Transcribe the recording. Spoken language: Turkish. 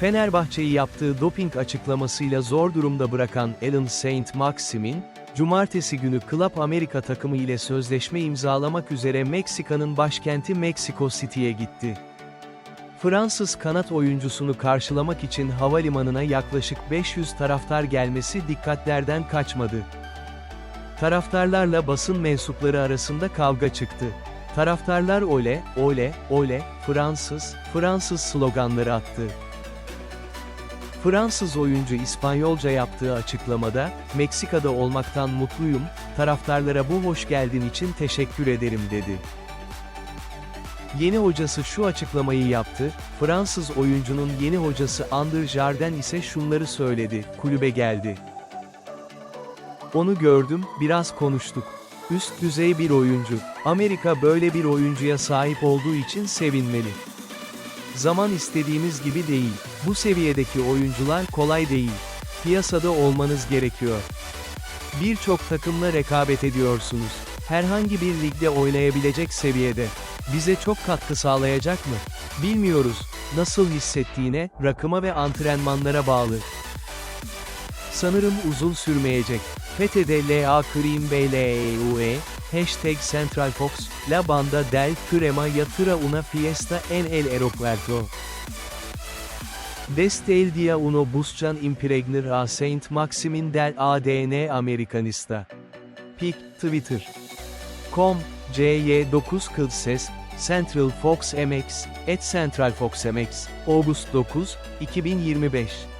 Fenerbahçe'yi yaptığı doping açıklamasıyla zor durumda bırakan Alan Saint Maximin, Cumartesi günü Club Amerika takımı ile sözleşme imzalamak üzere Meksika'nın başkenti Mexico City'ye gitti. Fransız kanat oyuncusunu karşılamak için havalimanına yaklaşık 500 taraftar gelmesi dikkatlerden kaçmadı. Taraftarlarla basın mensupları arasında kavga çıktı. Taraftarlar ole, ole, ole, Fransız, Fransız sloganları attı. Fransız oyuncu İspanyolca yaptığı açıklamada, Meksika'da olmaktan mutluyum, taraftarlara bu hoş geldin için teşekkür ederim dedi. Yeni hocası şu açıklamayı yaptı, Fransız oyuncunun yeni hocası Ander Jardin ise şunları söyledi, kulübe geldi. Onu gördüm, biraz konuştuk. Üst düzey bir oyuncu. Amerika böyle bir oyuncuya sahip olduğu için sevinmeli. Zaman istediğimiz gibi değil. Bu seviyedeki oyuncular kolay değil. Piyasada olmanız gerekiyor. Birçok takımla rekabet ediyorsunuz. Herhangi bir ligde oynayabilecek seviyede. Bize çok katkı sağlayacak mı? Bilmiyoruz. Nasıl hissettiğine, rakıma ve antrenmanlara bağlı. Sanırım uzun sürmeyecek. FETÖ'de LA Green Bay LEUE, hashtag Central Fox, La Banda del Crema Yatıra Una Fiesta en el aeropuerto. Desde el día uno buscan impregnar a Saint Maximin del ADN Americanista. Pik, Twitter. Com, CY9 Kılses, Central Fox MX, et Central Fox MX, August 9, 2025.